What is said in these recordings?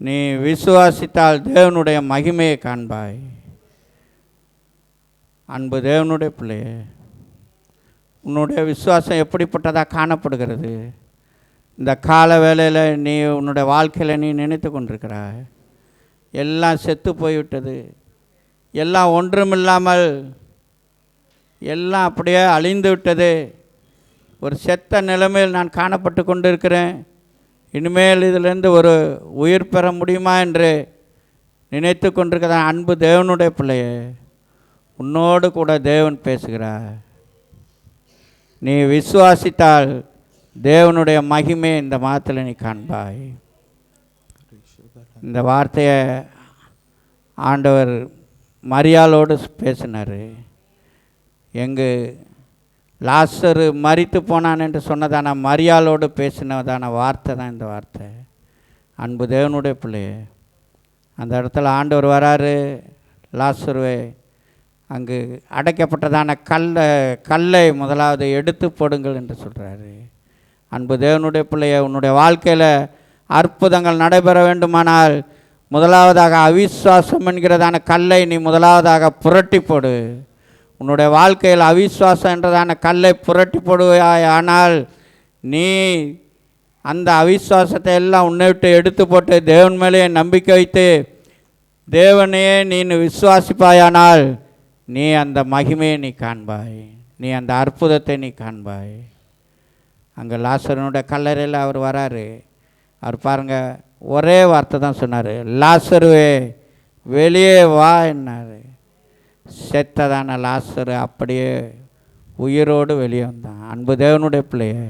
நீ விசுவாசித்தால் தேவனுடைய மகிமையை காண்பாய். அன்பு தேவனுடைய பிள்ளையே உன்னுடைய விசுவாசம் எப்படிப்பட்டதாக காணப்படுகிறது? இந்த கால வேலையில் நீ உன்னுடைய வாழ்க்கையில் நீ நினைத்து கொண்டிருக்கிறாய். எல்லாம் செத்து போய்விட்டது. எல்லாம் ஒன்றுமில்லாமல் எல்லாம் அப்படியே அழிந்து விட்டது. ஒரு செத்த நிலைமையில் நான் காணப்பட்டு கொண்டிருக்கிறேன். இனிமேல் இதிலிருந்து ஒரு உயிர் பெற முடியுமா என்று நினைத்து கொண்டிருக்கிற அன்பு தேவனுடைய பிள்ளையே உன்னோடு கூட தேவன் பேசுகிறார். நீ விசுவாசித்தால் தேவனுடைய மகிமை இந்த மாதத்தில் நீ காண்பாய். இந்த வார்த்தையை ஆண்டவர் மரியாளோடு பேசினார். எங்கு லாசரு மறித்து போனான் என்று சொன்னதான மரியாளோடு பேசினதான வார்த்தை தான் இந்த வார்த்தை. அன்பு தேவனுடைய பிள்ளையே அந்த இடத்துல ஆண்டவர் வராரு. லாசருவே அங்கு அடைக்கப்பட்டதான கல்லை கல்லை முதலாவது எடுத்து போடுங்கள் என்று சொல்கிறாரு அன்பு தேவனுடைய பிள்ளைய உன்னுடைய வாழ்க்கையில் அற்புதங்கள் நடைபெற வேண்டுமானால் முதலாவதாக அவிஸ்வாசம் என்கிறதான கல்லை நீ முதலாவதாக புரட்டி போடு. உன்னுடைய வாழ்க்கையில் அவிஸ்வாசம் என்றதான கல்லை புரட்டி போடுவாய் ஆனால் நீ அந்த அவிஸ்வாசத்தை எல்லாம் உன்னை விட்டு எடுத்து போட்டு தேவன் மேலேயே நம்பிக்கை வைத்து தேவனையே நீ விசுவாசிப்பாயானால் நீ அந்த மகிமையை நீ காண்பாய். நீ அந்த அற்புதத்தை நீ காண்பாய். அங்கே லாசரனுடைய கல்லறையில் அவர் வராரு. அவர் பாருங்கள் ஒரே வார்த்தை தான் சொன்னார். லாசருவே வெளியே வா என்னார். செத்ததான லாசரு அப்படியே உயிரோடு வெளியே வந்தான் அன்பு தேவனுடைய பிள்ளையே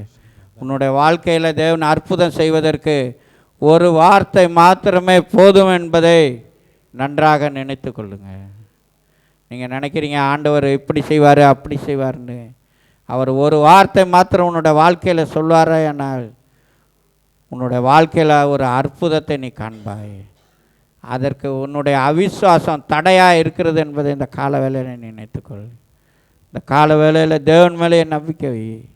உன்னுடைய வாழ்க்கையில் தேவன் அற்புதம் செய்வதற்கு ஒரு வார்த்தை மாத்திரமே போதும் என்பதை நன்றாக நினைத்து கொள்ளுங்கள் நீங்கள் நினைக்கிறீங்க ஆண்டவர் இப்படி செய்வார் அப்படி செய்வார்னு அவர் ஒரு வார்த்தை மாத்திரம் உன்னோட வாழ்க்கையில் சொல்வாரா என்னால் உன்னுடைய வாழ்க்கையில் ஒரு அற்புதத்தை நீ காண்பாய். அதற்கு உன்னுடைய அவிஸ்வாசம் தடையாக இருக்கிறது என்பதை இந்த கால வேலையில் நினைத்துக்கொள். இந்த கால வேலையில் தேவன் மேலேயே நம்பிக்கை வை.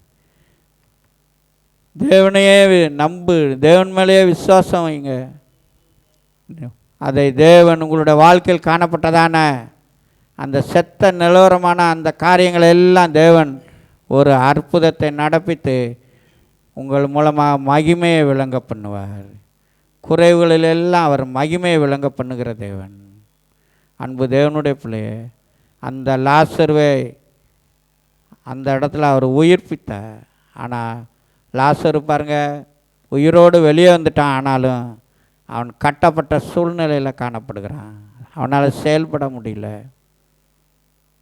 தேவனையே நம்பு. தேவன் மேலேயே விசுவாசம் வைங்க. அதை தேவன் உங்களுடைய வாழ்க்கையில் காணப்பட்டதான அந்த செத்த நிலவரமான அந்த காரியங்களை எல்லாம் தேவன் ஒரு அற்புதத்தை நடப்பித்து உங்கள் மூலமாக மகிமையை விளங்க பண்ணுவார். குறைவுகளில் எல்லாம் அவர் மகிமையை விளங்க பண்ணுகிற தேவன். அன்பு தேவனுடைய பிள்ளையே அந்த லாசர்வை அந்த இடத்துல அவர் உயிர்ப்பித்தார். ஆனால் லாசர் பாருங்க உயிரோடு வெளியே வந்துட்டான். ஆனாலும் அவன் கட்டப்பட்ட சூழ்நிலையில் காணப்படுகிறான். அவனால் செயல்பட முடியல.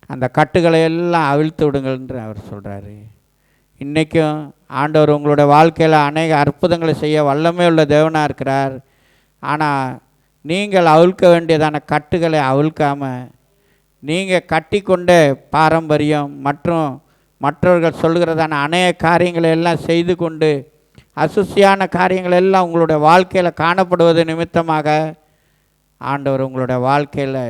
அந்த கட்டுகளை எல்லாம் அவிழ்த்து விடுங்கள் என்று அவர் சொல்கிறாரு இன்றைக்கும் ஆண்டவர் உங்களுடைய வாழ்க்கையில் அநேக அற்புதங்களை செய்ய வல்லமை உள்ள தேவனாக இருக்கிறார். ஆனால் நீங்கள் அவிழ்க்க வேண்டியதான கட்டுகளை அவிழ்க்காமல் நீங்கள் கட்டிக்கொண்ட பாரம்பரியம் மற்றும் மற்றவர்கள் சொல்கிறதான அநேக காரியங்களை எல்லாம் செய்து கொண்டு அசுசியான காரியங்கள் எல்லாம் உங்களுடைய வாழ்க்கையில் காணப்படுவது நிமித்தமாக ஆண்டவர் உங்களுடைய வாழ்க்கையில்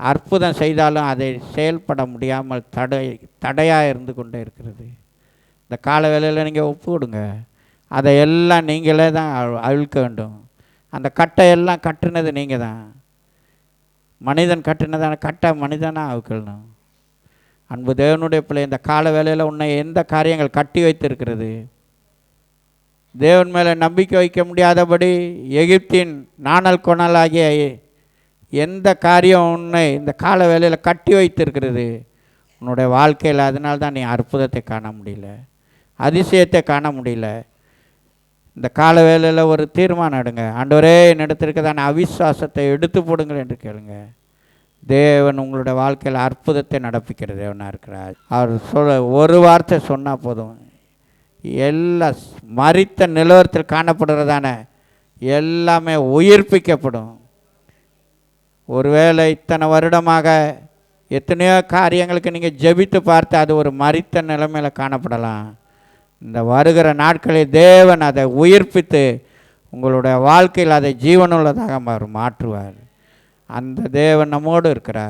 அற்புதம் செய்தாலும் அதை செயல்பட முடியாமல் தடை தடையாக இருந்து கொண்டே இருக்கிறது. இந்த கால வேலையில் நீங்கள் ஒப்பு கொடுங்க அதை எல்லாம் நீங்களே தான் அழுக்க வேண்டும். அந்த கட்டையெல்லாம் கட்டுனது நீங்கள் தான். மனிதன் கட்டினதான கட்டை மனிதனாக அவுக்கணும் அன்பு தேவனுடைய பிள்ளை இந்த கால வேலையில் உன்னை எந்த காரியங்கள் கட்டி வைத்திருக்கிறது? தேவன் மேலே நம்பிக்கை வைக்க முடியாதபடி எகிப்தின் நாணல் கொணலாகிய எந்த காரியம் உன்னை இந்த கால வேலையில் கட்டி வைத்திருக்கிறது? உன்னுடைய வாழ்க்கையில் அதனால்தான் நீ அற்புதத்தை காண முடியல. அதிசயத்தை காண முடியல. இந்த கால வேலையில் ஒரு தீர்மானம் எடுங்க. ஆண்டவரே என்னிடத்திற்குதான அவிசுவாசத்தை எடுத்து போடுங்கள் என்று கேளுங்க. தேவன் உங்களுடைய வாழ்க்கையில் அற்புதத்தை நடப்பிக்கிற தேவனாக இருக்கிறார். அவர் சொல்ல ஒரு வார்த்தை சொன்னால் போதும். எல்லா மறித்த மரித்த நிலவரத்தில் காணப்படுறதான எல்லாமே உயிர்ப்பிக்கப்படும். ஒருவேளை இத்தனை வருடமாக எத்தனையோ காரியங்களுக்கு நீங்கள் ஜெபித்து பார்த்து அது ஒரு மரித்த நிலைமையில் காணப்படலாம். இந்த வருகிற நாட்களில் தேவன் அதை உயிர்ப்பித்து உங்களுடைய வாழ்க்கையில் அதை ஜீவனுள்ளதாக மாறும் மாற்றுவார். அந்த தேவன் நம்மோடு இருக்கிறார்.